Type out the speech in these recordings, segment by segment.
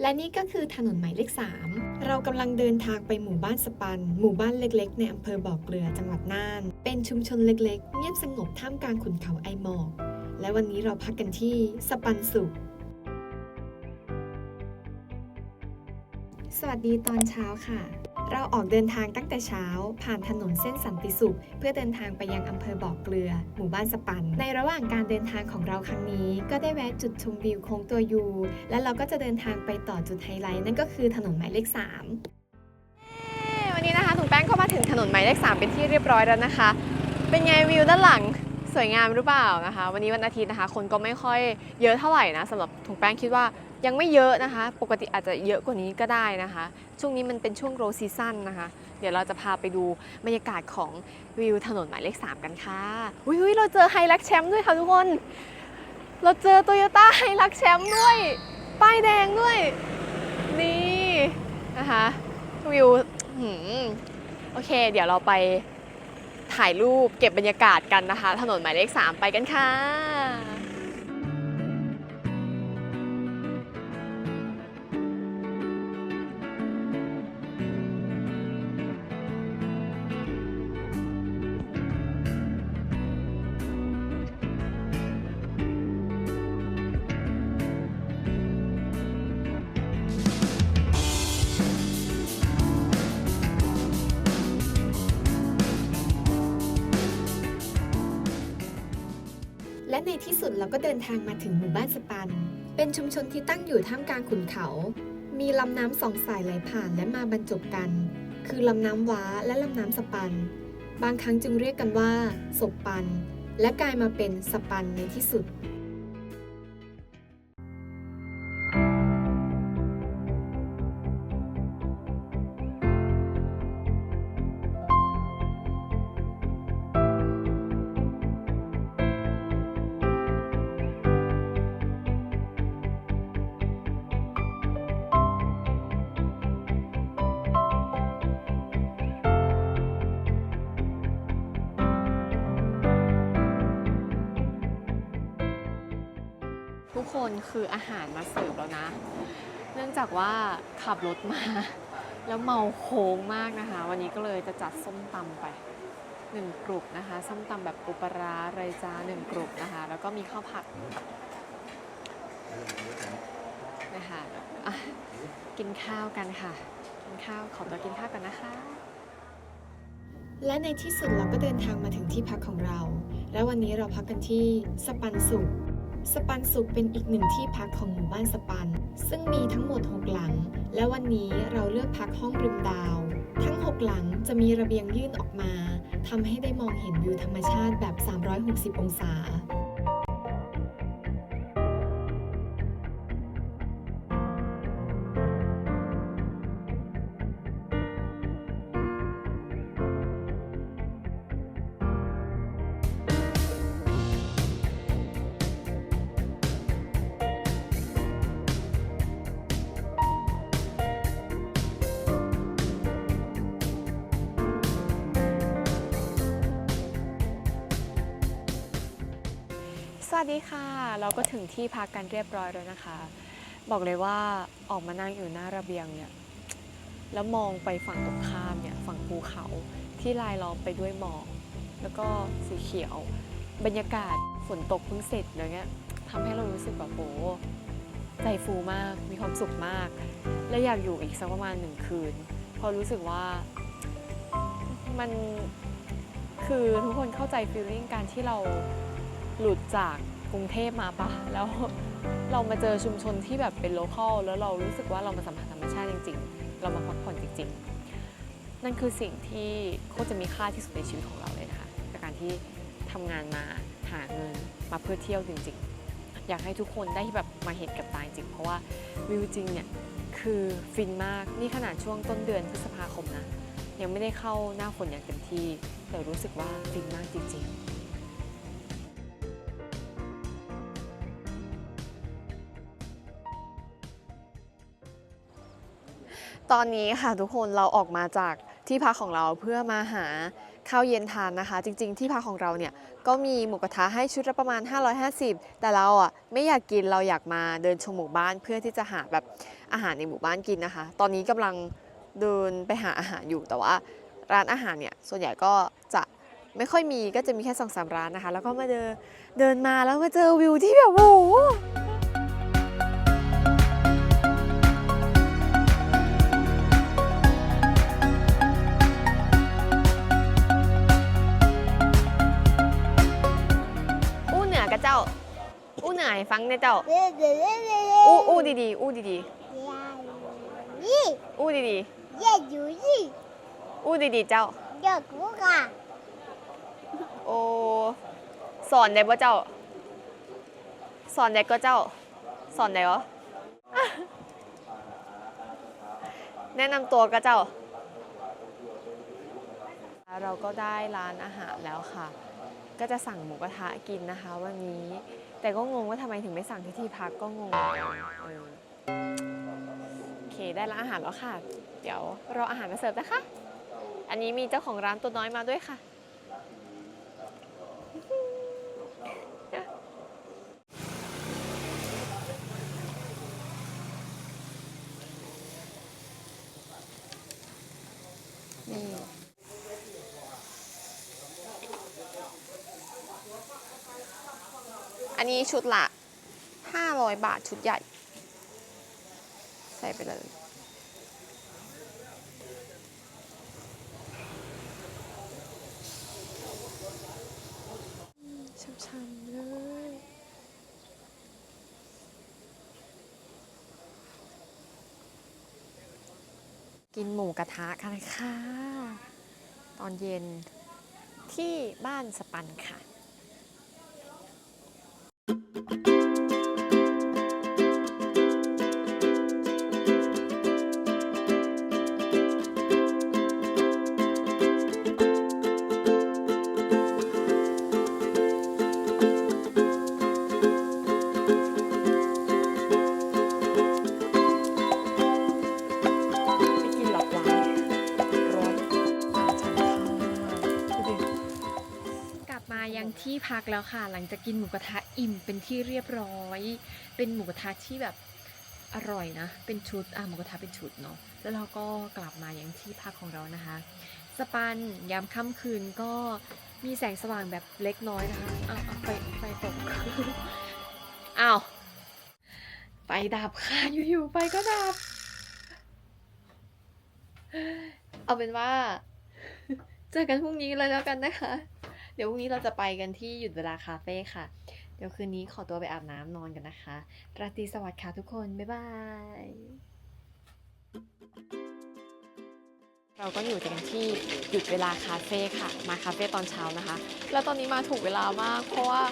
และนี่ก็คือถนนหมายเลข 3 เรากำลังเดินทางไปหมู่บ้านสปัน หมู่บ้านเล็กๆ ในอำเภอบ่อเกลือจังหวัดน่าน เป็นชุมชนเล็กๆ เงียบสงบท่ามกลางขุนเขาไอหมอก และวันนี้เราพักกันที่สปันสุข สวัสดีตอนเช้าค่ะ เราออกเดินทางตั้งแต่เช้า ผ่านถนนเส้นสันติสุข เพื่อเดินทางไปยังอำเภอบ่อเกลือ หมู่บ้านสปัน ในระหว่างการเดินทางของเราครั้งนี้ ก็ได้แวะจุดชมวิวโค้งตัวยู และเราก็จะเดินทางไปต่อจุดไฮไลท์นั่นก็คือถนนหมายเลข 3 วันนี้นะคะถุงแป้งก็มาถึงถนนหมายเลข 3 เป็นที่เรียบร้อยแล้วนะคะ เป็นไงวิวด้านหลังสวยงามหรือเปล่านะคะ วันนี้วันอาทิตย์นะคะ คนก็ไม่ค่อยเยอะเท่าไหร่นะสำหรับถุงแป้งคิดว่า ยังไม่เยอะนะคะ ปกติอาจจะเยอะกว่านี้ก็ได้นะคะ ช่วงนี้มันเป็นช่วงโรซีซั่นนะคะ เดี๋ยวเราจะพาไปดูบรรยากาศของวิวถนนหมายเลข 3 กันค่ะอุ้ยเราเจอไฮลักแชมป์ด้วยค่ะทุกคน เราเจอโตโยต้าไฮลักแชมป์ด้วย ป้ายแดงด้วย นี่นะคะวิวโอเค เดี๋ยวเราไปถ่ายรูปเก็บบรรยากาศกันนะคะ ถนนหมายเลข 3 ไปกันค่ะ และในที่สุดเราก็เดินทางมาถึงหมู่บ้านสปัน เป็นชุมชนที่ตั้งอยู่ท่ามกลางขุนเขา มีลำน้ำสองสายไหลผ่านและมาบรรจบกัน คือลำน้ำว้าและลำน้ำสปัน บางครั้งจึงเรียกกันว่าศพปัน และกลายมาเป็นสปันในที่สุด คนคืออาหารมาเสิร์ฟแล้วนะ เนื่องจากว่าขับรถมา แล้วเมาโค้งมากนะคะ วันนี้ก็เลยจะจัดส้มตำไปหนึ่งกลุ่มนะคะ ส้มตำแบบปูปลาร้าไรจ้าหนึ่งกลุ่มนะคะ แล้วก็มีข้าวผัดนะคะะกินข้าวกันค่ะ กินข้าวขอตัวกินข้าวกันนะคะ และในที่สุดเราก็เดินทางมาถึงที่พักของเรา และวันนี้เราพักกันที่สปันสุข สปันสุขเป็นอีกหนึ่งที่พักของหมู่บ้านสปัน ซึ่งมีทั้งหมด 6 หลัง และวันนี้เราเลือกพักห้องริมดาว ทั้ง 6 หลังจะมีระเบียงยื่นออกมาทำให้ได้มองเห็นวิวธรรมชาติแบบ 360 องศา สวัสดีค่ะ เราก็ถึงที่พักกันเรียบร้อยแล้วนะคะ บอกเลยว่าออกมานั่งอยู่หน้าระเบียงเนี่ยแล้วมองไปฝั่งตรงข้ามเนี่ยฝั่งภูเขาที่ลายล้อมไปด้วยหมอกแล้วก็สีเขียว บรรยากาศฝนตกเพิ่งเสร็จเลยเนี่ยทำให้เรารู้สึกแบบโหใจฟูมากมีความสุขมาก และอยากอยู่อีกสักประมาณหนึ่งคืนเพราะรู้สึกว่ามันคือทุกคนเข้าใจฟีลลิ่งการที่เรา หลุดจากกรุงเทพมาปะแล้วเรามาเจอชุมชนที่แบบเป็นโลคอลแล้วเรารู้สึกว่าเรามาสัมผัสธรรมชาติจริง ๆ เรามาพักผ่อนจริง ๆ นั่นคือสิ่งที่โคตรจะมีค่าที่สุดในชีวิตของเราเลยนะคะจากการที่ทำงานมาหาเงินมาเพื่อเที่ยวจริง ๆ อยากให้ทุกคนได้แบบมาเห็นกับตาจริง เพราะว่าวิวจริงเนี่ยคือฟินมากนี่ขนาดช่วงต้นเดือนพฤษภาคมนะยังไม่ได้เข้าหน้าฝนอย่างเต็มที่แต่รู้สึกว่าฟินมากจริง ๆ ตอนนี้ค่ะทุกคนเราออกมาจากที่พักของเราเพื่อมาหาข้าวเย็นทานนะคะ จริง ๆ ที่พักของเราเนี่ยก็มีหมูกระทะให้ชุดละประมาณ 550 แต่เราอะไม่อยากกินเราอยากมาเดินชมหมู่บ้านเพื่อที่จะหาแบบอาหารในหมู่บ้านกินนะคะ ตอนนี้กำลังเดินไปหาอาหารอยู่แต่ว่าร้านอาหารเนี่ยส่วนใหญ่ก็จะไม่ค่อยมีก็จะมีแค่สองสามร้านนะคะ แล้วก็มาเดินเดินมาแล้วมาเจอวิวที่แบบโอ้ ฟังเนี่ยเจ้า อู้อู้ดีๆอู้ดีๆอู้ดีๆอู้ดีๆเจ้าโอ้สอนได้ปะเจ้า สอนได้ก็เจ้า สอนได้เหรอแนะนำตัวก็เจ้า เราก็ได้ร้านอาหารแล้วค่ะ ก็จะสั่งหมูกระทะกินนะคะ วันนี้ แต่ก็งงว่าทำไมถึงไม่สั่งที่ที่พักก็งงโอเคได้ร้านอาหารแล้วค่ะ เดี๋ยวรออาหารมาเสิร์ฟนะคะ อันนี้มีเจ้าของร้านตัวน้อยมาด้วยค่ะ อันนี้ชุดละ 500 บาทชุดใหญ่ ใส่ไปเลยช่ำๆเลย กินหมูกระทะกันค่ะ ตอนเย็นที่บ้านสปันค่ะ พักแล้วค่ะ หลังจากกินหมูกระทะอิ่มเป็นที่เรียบร้อย เป็นหมูกระทะที่แบบอร่อยนะ เป็นชุดอะหมูกระทะเป็นชุดเนาะแล้วเราก็กลับมาอยังที่พักของเรานะคะ สปันยามค่ำคืนก็มีแสงสว่างแบบเล็กน้อยนะคะอ้าวไฟไฟตกอ้าวไฟดับค่ะอยู่ๆไฟก็ดับ เอาเป็นว่า เจอกันพรุ่งนี้เลยแล้วกันนะคะ เดี๋ยวพรุ่งนี้เราจะไปกันที่หยุดเวลาคาเฟ่ค่ะ เดี๋ยวคืนนี้ขอตัวไปอาบน้ำนอนกันนะคะ ราตรีสวัสดิ์ค่ะทุกคน บ๊ายบาย เราก็อยู่กันที่หยุดเวลาคาเฟ่ค่ะ มาคาเฟ่ตอนเช้านะคะ แล้วตอนนี้มาถูกเวลามาก เพราะว่า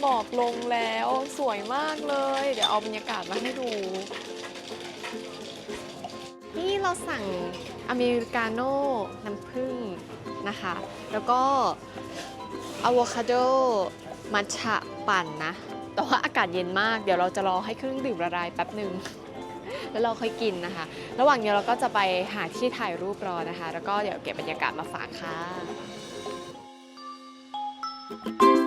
หมอกลงแล้วสวยมากเลย เดี๋ยวเอาบรรยากาศมาให้ดู นี่เราสั่งอเมริกาโน่น้ำผึ้งนะคะ แล้วก็ อะโวคาโดมัทฉะปั่นนะ แต่ว่าอากาศเย็นมาก เดี๋ยวเราจะรอให้เครื่องดื่มละลายแป๊บหนึ่ง แล้วเราค่อยกินนะคะ ระหว่างนี้เราก็จะไปหาที่ถ่ายรูปรอนะคะ แล้วก็เดี๋ยวเก็บบรรยากาศมาฝากค่ะ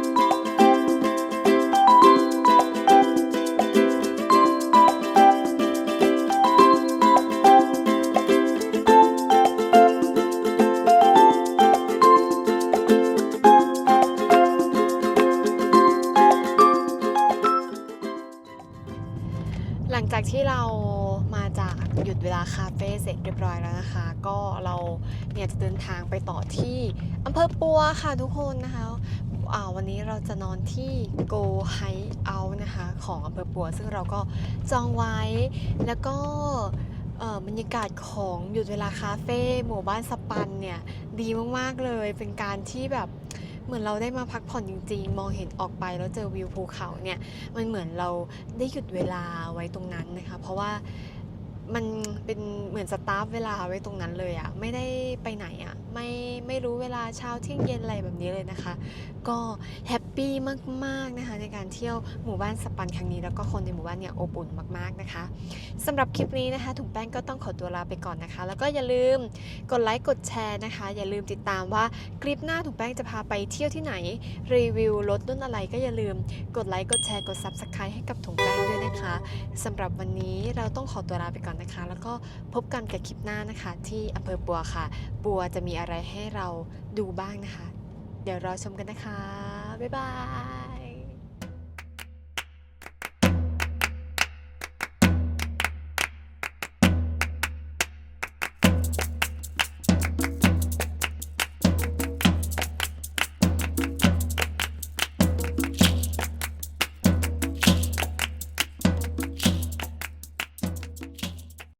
จากที่เรามาจากหยุดเวลาคาเฟ่เสร็จเรียบร้อยแล้วนะคะ ก็เราเนี่ยจะเดินทางไปต่อที่อำเภอปัวค่ะทุกคนนะคะวันนี้เราจะนอนที่ Go Hike Out นะคะของอำเภอปัว ซึ่งเราก็จองไว้แล้วก็บรรยากาศของหยุดเวลาคาเฟ่หมู่บ้านสปันเนี่ย ดีมาก ๆ เลยเป็นการที่แบบ เหมือนเราได้มาพักผ่อนจริงๆ มองเห็นออกไปแล้วเจอวิวภูเขาเนี่ยมันเหมือนเราได้หยุดเวลาไว้ตรงนั้นนะคะ เพราะว่ามันเป็นเหมือนสตาร์ฟเวลาไว้ตรงนั้นเลยอะไม่ได้ไปไหนอะไม่ไม่รู้เวลาเช้าเที่ยงเย็นอะไรแบบนี้เลยนะคะ ก็แฮปปี้มากๆนะคะในการเที่ยวหมู่บ้านสปันครั้งนี้ แล้วก็คนในหมู่บ้านเนี่ยอบอุ่นมากๆนะคะสำหรับคลิปนี้นะคะถุงแป้งก็ต้องขอตัวลาไปก่อนนะคะ แล้วก็อย่าลืมกดไลค์กดแชร์นะคะ อย่าลืมติดตามว่าคลิปหน้าถุงแป้งจะพาไปเที่ยวที่ไหนรีวิวรถรุ่นอะไรก็อย่าลืมกดไลค์กดแชร์กด Subscribe ให้กับถุงแป้งด้วยนะคะสำหรับวันนี้เราต้องขอตัวลาไปก่อนนะคะ แล้วก็พบกันกับคลิปหน้านะคะ ที่อำเภอปัวค่ะ ปัวจะมีอะไรให้เราดูบ้างนะคะ เดี๋ยวรอชมกันนะคะ บ๊ายบาย